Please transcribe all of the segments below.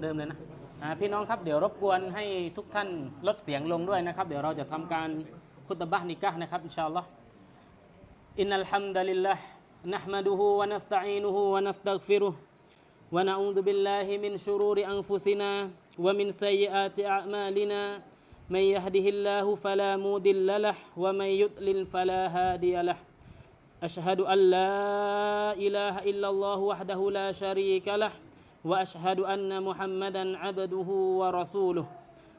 เดิมเลยนะพี่น้องครับเดี๋ยวรบกวนให้ทุกท่านลดเสียงลงด้วยนะครับ เดี๋ยวเราจะทำการคุตบะนิกะนะครับอินชาอัลลอฮ์อินนัลฮัมดัลิลลาห์นะห์มะดูฮูวะนัสตะอีนูฮูวะนัสตักฟิรุวะนะอูซุบิลลาฮิมินชุรูริอันฟุซินาวะมินซัยอาติอามาลินา من يهده الله فلا مضل له ومن يضلل فلا هادي له أشهد أن لا إله إلا الله وحده لا شريك له وأشهد أن محمدا عبده ورسوله.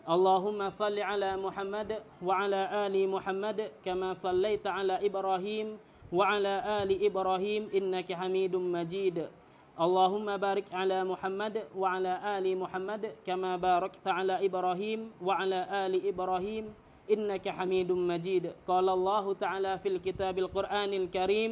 اللهم صل على محمد وعلى آل محمد كما صليت على إبراهيم وعلى آل إبراهيم إنك حميد مجيد. اللهم بارك على محمد وعلى آل محمد كما باركت على إبراهيم وعلى آل إبراهيم إنك حميد مجيد. قال الله تعالى في الكتاب القرآن الكريم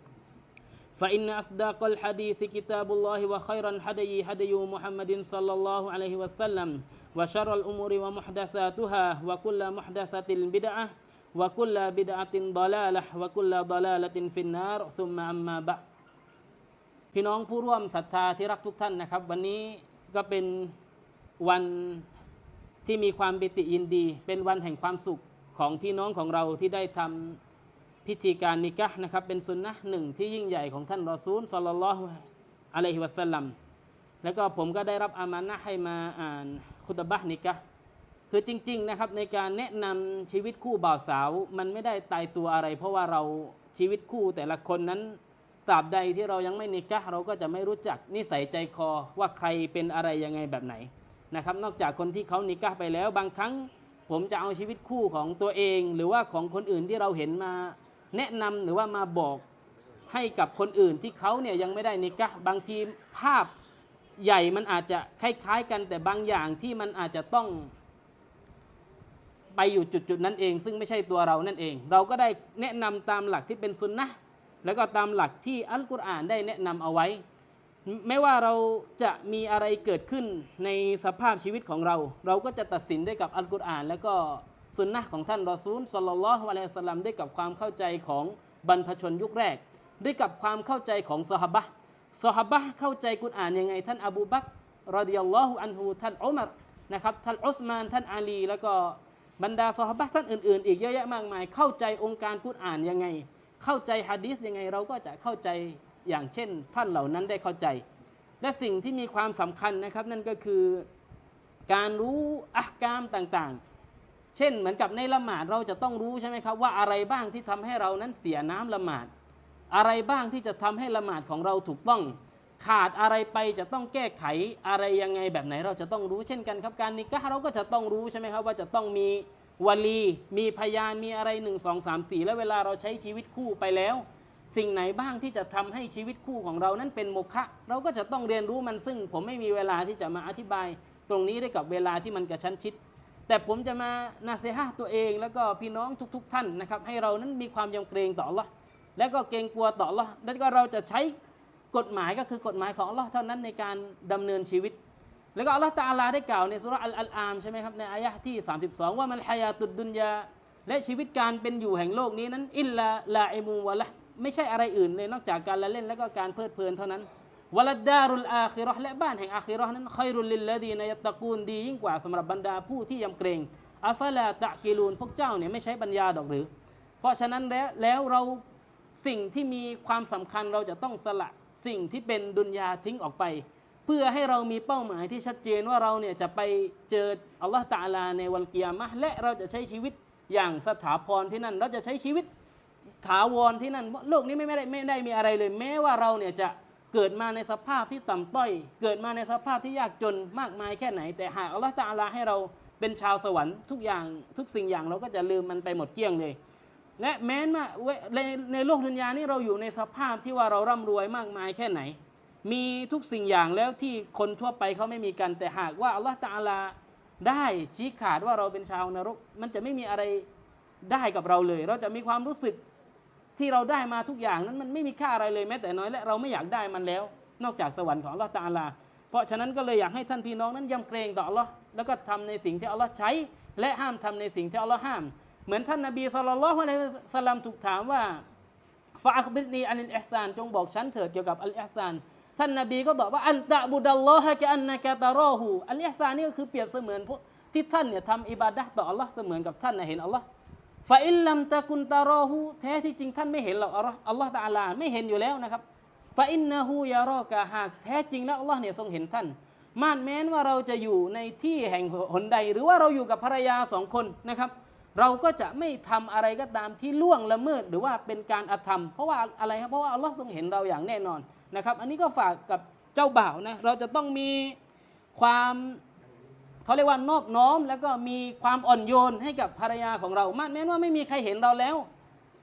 فإن أصدق الحديث كتاب الله وخير الهدي هدي محمد صلى الله عليه وسلم وشر الأمور ومحدثاتها وكل محدثة بدعة وكل بدعة ضلالة وكل ضلالة في النار ثم أما بعد พี่น้องผู้ร่วมศรัทธาที่รักทุกท่านนะครับ วันนี้ก็เป็นวันที่มีความปิติยินดี เป็นวันแห่งความสุขของพี่น้องของเราที่ได้ทำ พิธีการนิกะนะครับเป็นสุนนะหนึ่งที่ยิ่งใหญ่ของท่านรอซูลสัลลัลลอฮุอะลัยฮิวะสัลลัมแล้วก็ผมก็ได้รับอามานะให้มาอ่านคุตบะนิกะคือจริง ๆ นะครับในการแนะนำชีวิตคู่บ่าวสาว มันไม่ได้ตายตัวอะไร เพราะว่าเราชีวิตคู่แต่ละคนนั้นตราบใดที่เรายังไม่นิกะเราก็จะไม่รู้จักนิสัยใจคอว่าใครเป็นอะไรยังไงแบบไหนนะครับ นอกจากคนที่เขานิกะไปแล้ว บางครั้ง ผมจะเอาชีวิตคู่ของตัวเอง หรือว่าของคนอื่นที่เราเห็นมา แนะนำหรือว่ามาบอกให้กับคนอื่นที่เขาเนี่ยยังไม่ได้นิกะบางทีภาพใหญ่มันอาจจะคล้ายๆ กันแต่บางอย่างที่มันอาจจะต้องไปอยู่จุดๆนั้นเอง ซึ่งไม่ใช่ตัวเรานั่นเอง เราก็ได้แนะนำตามหลักที่เป็นซุนนะแล้วก็ตามหลักที่อัลกุรอานได้แนะนำเอาไว้ ไม่ว่าเราจะมีอะไรเกิดขึ้นในสภาพชีวิตของเรา เราก็จะตัดสินด้วยกับอัลกุรอาน แล้วก็ สุนนะของท่านรอซูลสัลลัลลอฮุอะลัยฮิสลลัมด้วยกับความเข้าใจของบรรพชนยุคแรก ด้วยกับความเข้าใจของซอฮาบะห์ซอฮาบะเข้าใจกุรอานยังไง ท่านอบูบักรอดิยัลลอฮุอันฮูท่านอุมัรนะครับท่านอุสมาน ท่านอาลี แล้วก็บรรดาซอฮาบะท่านอื่น ๆ อีกเยอะแยะมากมาย เข้าใจองค์การกุรอานยังไง เข้าใจฮะดีษยังไงเราก็จะเข้าใจอย่างเช่น ท่านเหล่านั้นได้เข้าใจ และสิ่งที่มีความสำคัญนะครับนั่นก็คือการรู้อักามต่างๆ เช่นเหมือนกับในละหมาดเราจะต้องรู้ใช่ไหมครับว่าอะไรบ้างที่ทำให้เรานั้นเสียน้ำละหมาด อะไรบ้างที่จะทำให้ละหมาดของเราถูกต้อง ขาดอะไรไปจะต้องแก้ไขอะไรยังไงแบบไหนเราจะต้องรู้เช่นกันครับการนิกะเราก็จะต้องรู้ใช่ไหมครับว่าจะต้องมีวลีมีพยานมีอะไรหนึ่งสองสามสี่แล้วเวลาเราใช้ชีวิตคู่ไปแล้ว สิ่งไหนบ้างที่จะทำให้ชีวิตคู่ของเรานั้นเป็นโมฆะเราก็จะต้องเรียนรู้มันซึ่ง ผมไม่มีเวลาที่จะมาอธิบาย ตรงนี้ได้กับเวลาที่มันกระชั้นชิด แต่ผมจะมานาเซฮะตัวเองแล้วก็พี่น้องทุก ๆ ท่านนะครับให้เรานั้นมีความยำเกรงต่อ Allah แล้วก็เกรงกลัวต่อ Allah แล้วก็เราจะใช้กฎหมายก็คือกฎหมายของ Allah เท่านั้นในการดำเนินชีวิต แล้วก็อัลลอฮฺตะอาลาได้กล่าวในสุรอัลอัลอามใช่ไหมครับในอายะห์ที่ 32 ว่ามันฮายาตุดดุนยาและชีวิตการเป็นอยู่แห่งโลกนี้นั้นอิลลาลาอิมูวะละไม่ใช่อะไรอื่นเลยนอกจากการละเล่นและก็การเพลิดเพลินเท่านั้น วลดดารุลอาคิราะห์และบ้านแห่งอาคิราะห์นั้นคอยรุลลิลลดีนยัตะกูลดียิ่งกว่าสำหรับบรรดาผู้ที่ยำเกรงอัฟลาตะกิลูนพวกเจ้าเนี่ยไม่ใช้ปัญญาดอกหรือ เพราะฉะนั้นแล้วแล้วเราสิ่งที่มีความสำคัญเราจะต้องสละสิ่งที่เป็นดุนยาทิ้งออกไป เพื่อให้เรามีเป้าหมายที่ชัดเจนว่าเราเนี่ยจะไปเจออัลลอฮฺตะอาลาในวันกิยามะและเราจะใช้ชีวิตอย่างสถาพรที่นั่น เราจะใช้ชีวิตถาวรที่นั่นโลกนี้ไม่ได้ไม่ได้มีอะไรเลย แม้ว่าเราเนี่ยจะ เกิดมาในสภาพที่ต่ำต้อย เกิดมาในสภาพที่ยากจนมากมายแค่ไหน แต่หากอัลลอฮฺตะอาลาให้เราเป็นชาวสวรรค์ทุกอย่างทุกสิ่งอย่างเราก็จะลืมมันไปหมดเกลี้ยงเลย และแม้ว่าในในโลกดุนยานี้เราอยู่ในสภาพที่ว่าเราร่ำรวยมากมายแค่ไหน มีทุกสิ่งอย่างแล้วที่คนทั่วไปเขาไม่มีกันแต่หากว่าอัลลอฮฺตะอาลาได้ชี้ขาดว่าเราเป็นชาวนรก มันจะไม่มีอะไรได้กับเราเลย เราจะมีความรู้สึก ที่เราได้มาทุกอย่างนั้นมันไม่มีค่าอะไรเลยแม้แต่น้อยและเราไม่อยากได้มันแล้ว นอกจากสวรรค์ของอัลลอฮฺตะอาลา เพราะฉะนั้นก็เลยอยากให้ท่านพี่น้องนั้นยำเกรงต่ออัลลอฮ์แล้วก็ทำในสิ่งที่อัลลอฮ์ใช้ และห้ามทำในสิ่งที่อัลลอฮ์ห้าม เหมือนท่านนบีสุลต่านละฮ์อะลัยสลลัมถูกถามว่าฟาอัคบิรนีอันอิลอิฮซานจงบอกฉันเถิดเกี่ยวกับอัลอิฮซานท่านนบีก็บอกว่าอันตะบุดัลลอฮะกะอันนะกะตารอฮูอัลอิฮซานนี่ก็คือเปรียบเสมือนที่ท่านเนี่ยทำอิบาดะห์ต่ออัลลอฮ์เสมือนกับท่านเห็นอัลลอฮ์ ฟาอิลลัมตะกุนตารอฮูแท้ที่จริงท่านไม่เห็นหรอกอัลลอฮ์ตะอาลาไม่เห็นอยู่แล้วนะครับฟาอินนะฮูยารอกะหากแท้จริงแล้วอัลลอฮ์เนี่ยทรงเห็นท่านม่านแม้นว่าเราจะอยู่ในที่แห่งหนใด หรือว่าเราอยู่กับภรรยาสองคนนะครับ เราก็จะไม่ทำอะไรก็ตามที่ล่วงละเมิดหรือว่าเป็นการอธรรม เพราะว่าอะไรครับเพราะว่าอัลลอฮ์ทรงเห็นเราอย่างแน่นอนนะครับ อันนี้ก็ฝากกับเจ้าบ่าวนะเราจะต้องมีความ เขาเรียกว่านอบน้อม แล้วก็มีความอ่อนโยนให้กับภรรยาของเรามานแม้ว่าไม่มีใครเห็นเราแล้ว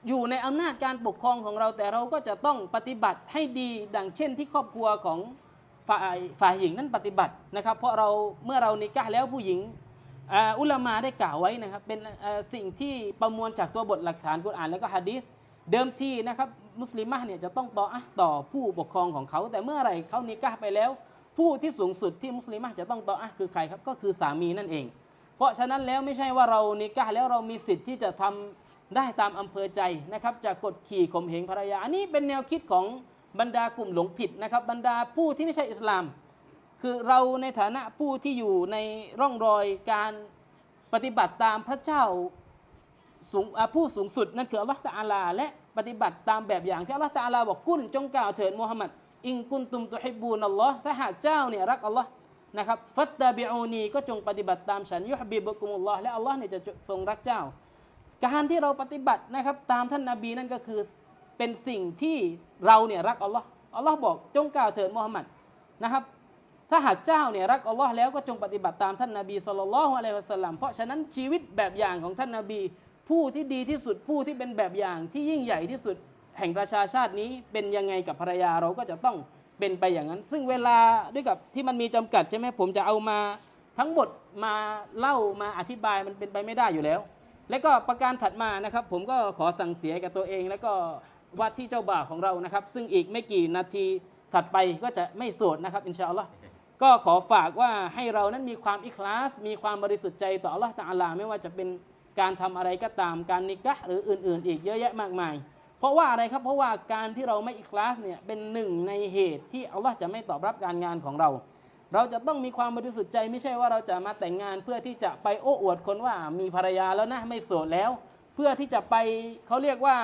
อยู่ในอำนาจการปกครองของเราแต่เราก็จะต้องปฏิบัติให้ดีดังเช่นที่ครอบครัวของฝ่ายฝ่ายหญิงนั้นปฏิบัตินะครับ เพราะเราเมื่อเรานิกะแล้วผู้หญิงอุลามาได้กล่าวไว้นะครับ เป็นสิ่งที่ประมวลจากตัวบทหลักฐานกุรอานแล้วก็ฮะดีษเดิมทีนะครับ มุสลิมะห์เนี่ยจะต้องต่ออะต่อผู้ปกครองของเขา แต่เมื่อไหรเขานิกะไปแล้ว ผู้ที่สูงสุดที่มุสลิมจะต้องต่ออะคือใครครับก็คือสามีนั่นเอง เพราะฉะนั้นแล้วไม่ใช่ว่าเรานิกะแล้วเรามีสิทธิ์ที่จะทำได้ตามอำเภอใจนะครับจะกดขี่ข่มเหงภรรยา อันนี้เป็นแนวคิดของบรรดากลุ่มหลงผิดนะครับ บรรดาผู้ที่ไม่ใช่อิสลาม คือเราในฐานะผู้ที่อยู่ในร่องรอยการปฏิบัติตามพระเจ้าสูงผู้สูงสุดนั่นคืออัลลอฮฺตาลา และปฏิบัติตามแบบอย่างที่อัลลอฮฺตาลาบอกกุนจงกล่าวเถิดมูฮัมหมัด อิงกุนตุมตุฮิบูนัลลอฮ์ถ้าหากเจ้าเนี่ยรักอัลลอฮ์นะครับฟัตตาบิอูนีก็จงปฏิบัติตามฉันยุฮบิบุกุมุลลอฮ์และอัลลอฮ์เนี่ยจะทรงรักเจ้า การที่เราปฏิบัตินะครับตามท่านนาบีนั่นก็คือเป็นสิ่งที่เราเนี่ยรักอัลลอฮ์อัลลอฮ์บอกจงกล่าวเถิดมูฮัมหมัดนะครับถ้าหากเจ้าเนี่ยรักอัลลอฮ์แล้วก็จงปฏิบัติตามท่านนาบีสุลต่านละฮ์อะลัยฮิวะสัลลัมเพราะฉะนั้นชีวิตแบบอย่างของท่านนาบี ผู้ที่ดีที่สุดผู้ที่เป็นแบบอย่างที่ยิ่งใหญ่ที่สุด แห่งประชาชาตินี้เป็นยังไงกับภรรยาเราก็จะต้องเป็นไปอย่างนั้น ซึ่งเวลาด้วยกับที่มันมีจำกัดใช่ไหมผมจะเอามาทั้งหมดมาเล่ามาอธิบายมันเป็นไปไม่ได้อยู่แล้ว แล้วก็ประการถัดมานะครับ ผมก็ขอสั่งเสียกับตัวเอง แล้วก็ว่าที่เจ้าบ่าวของเรานะครับ ซึ่งอีกไม่กี่นาทีถัดไปก็จะไม่โสดนะครับอินชาอัลลอฮ์ก็ขอฝากว่าให้เรานั้นมีความอิคลาส มีความบริสุทธิ์ใจต่ออัลลอฮ์ตะอาลาไม่ว่าจะเป็นการทำอะไรก็ตามการนิกะห์หรืออื่น ๆ อีกเยอะแยะมากมาย เพราะว่าอะไรครับ เพราะว่าการที่เราไม่อิคลาสเนี่ยเป็นหนึ่งในเหตุที่อัลลอฮ์จะไม่ตอบรับการงานของเรา เราจะต้องมีความบริสุทธิ์ใจไม่ใช่ว่าเราจะมาแต่งงานเพื่อที่จะไปโอ้อวดคนว่ามีภรรยาแล้วนะไม่โสดแล้ว เพื่อที่จะไปเขาเรียกว่า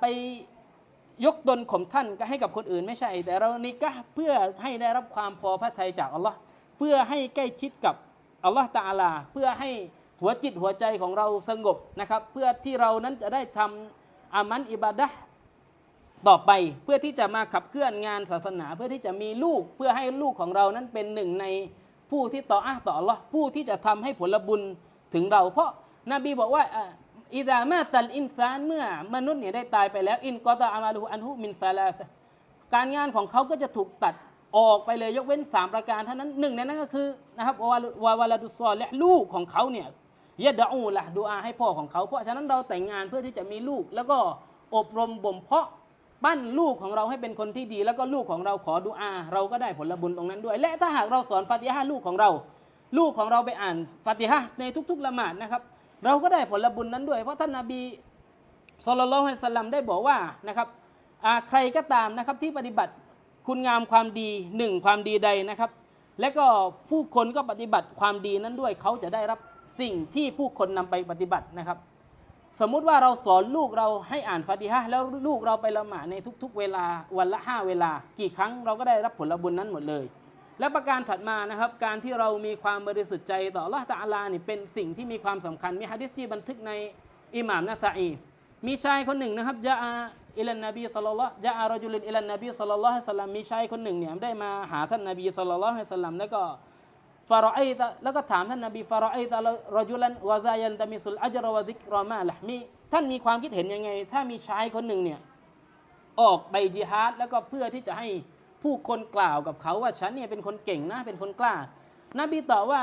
ไปยกตนข่มท่านก็ให้กับคนอื่นไม่ใช่ แต่เรานิกะเพื่อให้ได้รับความพอพระทัยจากอัลลอฮ์เพื่อให้ใกล้ชิดกับอัลลอฮ์ตาลา เพื่อให้หัวจิตหัวใจของเราสงบนะครับ เพื่อที่เรานั้นจะได้ทำ อามันอิบาดะต่อไปเพื่อที่จะมาขับเคลื่อนงานศาสนา เพื่อที่จะมีลูกเพื่อให้ลูกของเรานั้นเป็นหนึ่งในผู้ที่ต่ออาต่อ Allah ผู้ที่จะทำให้ผลบุญถึงเรา เพราะนบีบอกว่าอะอิดามาตัลอินซานเมื่อมนุษย์เนี่ยได้ตายไปแล้ว อินกอตาอามาลูอันฮุมินซาลาการงานของเขาก็จะถูกตัดออกไปเลยยกเว้น 3 ประการเท่านั้นหนึ่งในนั้นก็คือนะครับวะวะวะวะลาดุซอลและลูกของเขาเนี่ย ยะดะอูละดูอาให้พ่อของเขา เพราะฉะนั้นเราแต่งงานเพื่อที่จะมีลูก แล้วก็อบรมบ่มเพาะปั้นลูกของเราให้เป็นคนที่ดี แล้วก็ลูกของเราขอดุอา เราก็ได้ผลบุญตรงนั้นด้วย และถ้าหากเราสอนฟาติฮะลูกของเรา ลูกของเราไปอ่านฟาติฮะในทุก ๆละหมาดนะครับ เราก็ได้ผลบุญนั้นด้วย เพราะท่านนาบีสุลต่านละฮ์สัลลัมได้บอกว่านะครับใครก็ตามนะครับที่ปฏิบัติคุณงามความดีหนึ่งความดีใดนะครับ และก็ผู้คนก็ปฏิบัติความดีนั้นด้วยเขาจะได้รับ สิ่งที่ผู้คนนำไปปฏิบัตินะครับ สมมุติว่าเราสอนลูกเราให้อ่านฟาติฮะแล้วลูกเราไปละหมาดในทุก ๆ เวลาวันละห้าเวลา กี่ครั้งเราก็ได้รับผลบุญนั้นหมดเลย และประการถัดมานะครับ การที่เรามีความบริสุทธิ์ใจต่อลลอฮ์ตะอาลานี่เป็นสิ่งที่มีความสำคัญมีฮะดิษที่บันทึกในอิหม่ามนาซาอีมีชายคนหนึ่งนะครับจะอาอิลันนบีสัลลัลลอฮ์จะอารจุลินอิลันนบีสัลลัลลอฮุอะสัลลัมมีชายคนหนึ่งเนี่ยได้มาหาท่านนบีสัลลัลลอฮุอะลัยฮิวะสัลลัมแล้วก็ ฟารอไอตะแล้วก็ถามท่านนบีฟารอไอตะรจุลันวะซายันตะมิสุลอัจรวะดิกรอมาละมีท่านมีความคิดเห็นยังไง ถ้ามีชายคนหนึ่งเนี่ยออกไปจิฮาดแล้วก็เพื่อที่จะให้ผู้คนกล่าวกับเขาว่าฉันเนี่ยเป็นคนเก่งนะเป็นคนกล้า นบีตอบว่า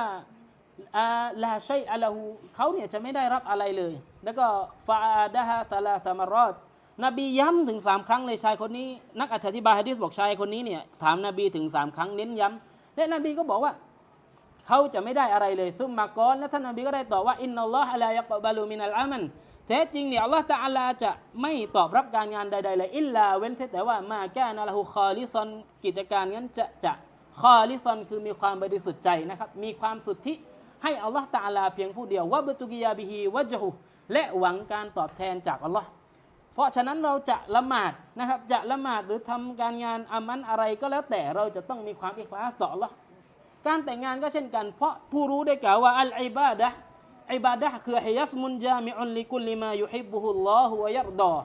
อาลาชัยอะลาหูเขาเนี่ยจะไม่ได้รับอะไรเลย แล้วก็ฟาดะฮะซาลาซามารอดนบีย้ำถึงสามครั้งเลยชายคนนี้ นักอธิบายฮะดิษบอกชายคนนี้เนี่ยถามนบีถึงสามครั้งเน้นย้ำและนบีก็บอกว่า เขาจะไม่ได้อะไรเลยซุมมากอนและท่านนบีก็ได้ตอบว่าอินนัลลอฮะลายักบาลูมินัลอามันแท้จริงเนี่ยอัลลอฮฺตะอาลาจะไม่ตอบรับการงานใดๆเลยอิลลาเว้นเสียแต่ว่ามาแก้นาลหูคอลิซอนกิจการนั้นจะจะคอลิซอนคือมีความบริสุทธิ์ใจนะครับมีความสุทธิให้อัลลอฮ์ตะอาลาเพียงผู้เดียวว่าบตุกิยาบิฮีวะจฮุและหวังการตอบแทนจากอัลลอฮ์เพราะฉะนั้นเราจะละหมาดนะครับจะละหมาดหรือทำการงานอามันอะไรก็แล้วแต่เราจะต้องมีความอิคลาสต่ออัลลอฮ์ การแต่งงานก็เช่นกัน เพราะผู้รู้ได้กล่าวว่าอัลอิบาดะอิบาดะคือฮิยัสมุนจามิอุนลิกุลิมายุฮิบุฮุลลอฮุวะยัรดอ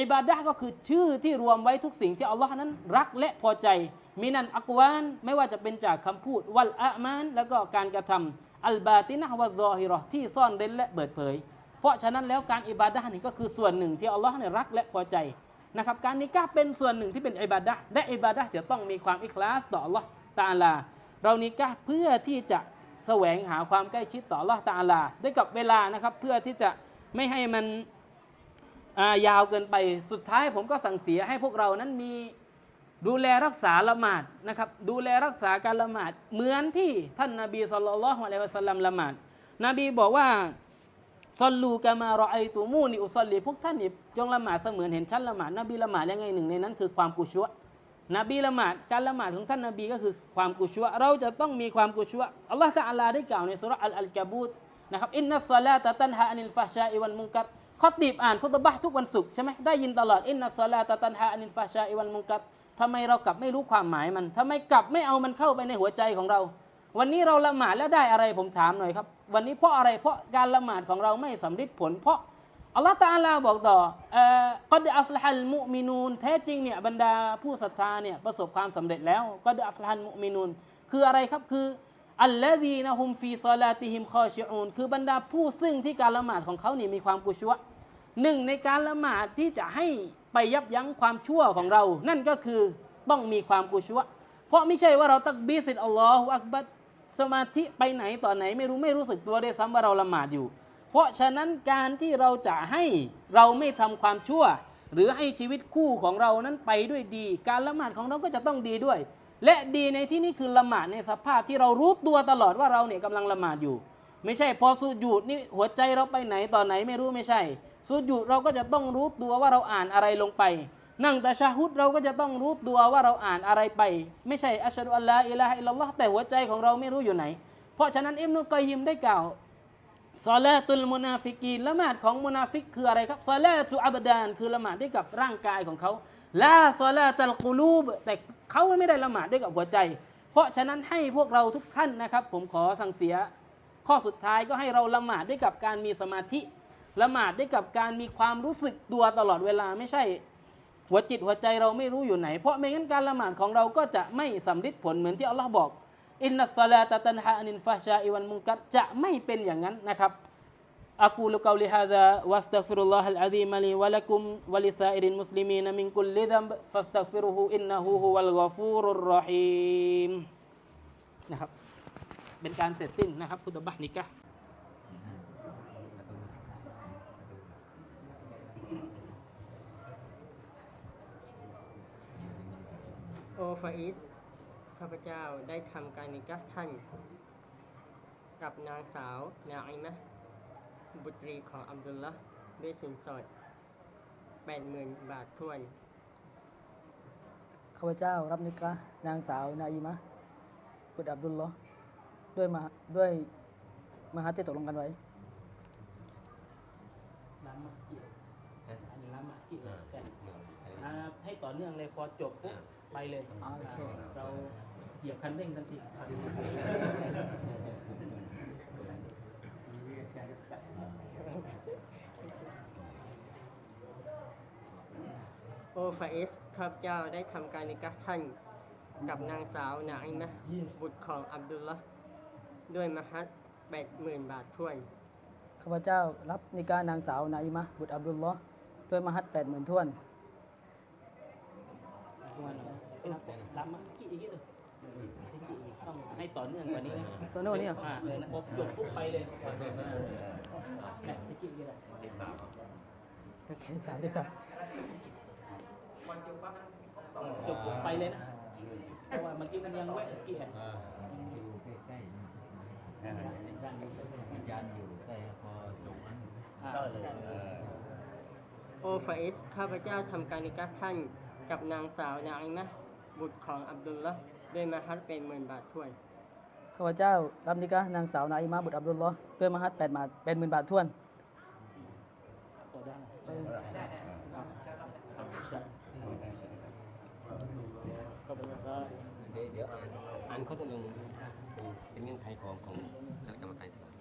อิบาดะก็คือชื่อที่รวมไว้ทุกสิ่งที่อัลลอฮ์นั้นรักและพอใจมินันอักวานไม่ว่าจะเป็นจากคำพูด วัลอะมาน แล้วก็การกระทำอัลบาตินะวะซอฮิราะห์ที่ซ่อนเร้นและเปิดเผย เพราะฉะนั้นแล้วการอิบาดะนี่ก็คือส่วนหนึ่งที่อัลลอฮ์เนี่ยรักและพอใจนะครับการนิกาเป็นส่วนหนึ่งที่เป็นอิบาดะและอิบาดะจะต้องมีความอิคลาสต่ออัลลอฮ์ตะอาลา เรานิกาเพื่อที่จะแสวงหาความใกล้ชิดต่อลอตาลาด้วยกับเวลานะครับ เพื่อที่จะไม่ให้มันายาวเกินไปสุดท้ายผมก็สั่งเสียให้พวกเรานั้นมีดูแลรักษาละหมาดนะครับ ดูแลรักษาการละหมาดเหมือนที่ท่านนาบีสุลต่านละฮ์อะลัยฮิวะสัลลัมละหมาดนบีบอกว่าซอลลูกามารอไอตูมูนิอุซอลลีพวกท่านนี่จงละหมาดเสมือนเห็นชั้นละหมาดนบีละหมาดยังไงหนึ่งในนั้นคือความกุชัว นบีละหมาดการละหมาดของท่านนบีก็คือความกุชัวเราจะต้องมีความกุชัวอัลลอฮฺตะอาลาได้กล่าวในสุราะอัลอัลกาบูตนะครับอินนัสซาลาตะตันฮาอันิลฟาชาอิวันมุงกัรขอตีบอ่านคุตบะทุกวันศุกร์ใช่ไหมได้ยินตลอดอินนัสซาลาตะตันฮาอันิลฟาชาอิวันมุงกัรทำไมเรากลับไม่รู้ความหมายมันทำไมกลับไม่เอามันเข้าไปในหัวใจของเรา วันนี้เราละหมาดแล้วได้อะไรผมถามหน่อยครับ วันนี้เพราะอะไรเพราะการละหมาดของเราไม่สำเร็จผลเพราะ อัลลอฮฺตาอาลาบอกต่ออกอดอัฟลฮัลมุมินูนแท้จริงเนี่ยบรรดาผู้ศรัทธาเนี่ยประสบความสำเร็จแล้วกอดอัฟลฮัลมุมินูนคืออะไรครับคืออัลลดีนะฮุมฟีซอลาติฮิมคอชิอูนคือบรรดาผู้ซึ่งที่การละหมาดของเขานี่มีความกุชัวหนึ่งในการละหมาดที่จะให้ไปยับยั้งความชั่วของเรา นั่นก็คือต้องมีความกุชัวเพราะไม่ใช่ว่าเราตักบีสิตอัลลอฮฺอักบัดสมาธิไปไหนต่อไหนไม่รู้ไม่รู้สึกตัวได้วยซ้ำว่าเราละหมาดอยู่ เพราะฉะนั้นการที่เราจะให้เราไม่ทำความชั่ว หรือให้ชีวิตคู่ของเรานั้นไปด้วยดี การละหมาดของเราก็จะต้องดีด้วย และดีในที่นี้คือละหมาดในสภาพที่เรารู้ตัวตลอดว่าเราเนี่ยกำลังละหมาดอยู่ ไม่ใช่พอสุญูดนี่หัวใจเราไปไหนต่อไหนไม่รู้ไม่ใช่ สุญูดเราก็จะต้องรู้ตัวว่าเราอ่านอะไรลงไปนั่งแต่ชาฮุดเราก็จะต้องรู้ตัวว่าเราอ่านอะไรไป ไม่ใช่อัชฮะดุอัลลอฮฺอิลาฮะอิลลัลลอฮ์แต่หัวใจของเราไม่รู้อยู่ไหน เพราะฉะนั้นอิมนุกอยยิมได้กล่าว ซอลาตุลมุนาฟิกีนละหมาดของมุนาฟิกคืออะไรครับซอลาตุอับดานคือละหมาดด้วยกับร่างกายของเขาลาซอลาตัลกูลูบแต่เขาไม่ได้ละหมาดด้วยกับหัวใจ เพราะฉะนั้นให้พวกเราทุกท่านนะครับ ผมขอสั่งเสีย ข้อสุดท้ายก็ให้เราละหมาดด้วยกับการมีสมาธิละหมาดด้วยกับการมีความรู้สึกตัวตลอดเวลาไม่ใช่ หัวจิตหัวใจเราไม่รู้อยู่ไหน เพราะไม่งั้นการละหมาดของเราก็จะไม่สำเร็จผลเหมือนที่อัลลอฮ์บอก อินนัสลาตตันฮะอันินฟาชาอิวันมุงกัดจะไม่เป็นอย่างนั้นนะครับอากูลกาลิฮาซาวัสตักฟิรุลลอฮ์อัลอาดีมะลีวะลักุมวะลิซาอิรินมุสลิมีนมินกุลลิซัมฟัสตักฟิรุฮูอินนะฮูฮุวัลกอฟูรุรรอฮีมนะครับเป็นการเสร็จสิ้นนะครับคุตบะห์นิกะห์โอฟาอิส ข้าพเจ้าได้ทำการนิกะห์ท่าน กับนางสาวนาอิมะห์บุตรีของอับดุลละห์ด้วยสินสอดแปดหมื่นบาททวน ข้าพเจ้ารับนิกะห์นางสาวนาอิมะห์บุตรอับดุลลอฮ์ด้วยมาด้วยมหาที่ตกลงกันไว้ล้างมัสยิดอันนี้ล้างมัสยิดเลยแต่อ่าให้ต่อเนื่องเลยพอจบปุ๊บ ไปเลยอ่าโอเคเราเหยียบคันเร่งทันทีโอฟาอิสข้าพเจ้าได้ทำการนิกะห์ท่านกับนางสาวนาอิมะห์บุตรของอับดุลละด้วยมหัศแปดหมื่นบาทถ้วนข้าพเจ้ารับนิกานางสาวนาอิมะห์บุตรอับดุลลอฮ์ด้วยมหัศแปดหมื่นท่ว นรับมากี่อีกเลยต้องให้ต่อเนื่องกว่านี้นะตัวโน้นเนี่ยอ่าพอจบปุ๊บไปเลยแหม่ตะกี้กี่อะไรโอเคสามสิบสามจบปุ๊บไปเลยนะเพราะว่าเมื่อกี้มันยังแวะตะกี้อะอยู่ใกล้ๆอาจารย์อยู่ใกล้พอจบนั้นอ่าใช่โอฟาอิสข้าพเจ้าทำการนิกะห์ท่าน กับนางสาวนาอิมะห์บุตรของอับดุลละด้วยมหัศเป็นหมื่นบาทถ้วน ข้าพเจ้ารับนิกานางสาวนาอิมะห์บุตรอับดุลลอฮ์ด้วยมหัศแปดบาทแปดหมื่นบาทท่วนต่อได้ก็เป็นว่าเดี๋ยวเดี๋ยวอ่านอ่านข้อตกลงเป็นเป็นเงื่อนไขของของคณะกรรมการอิสลาม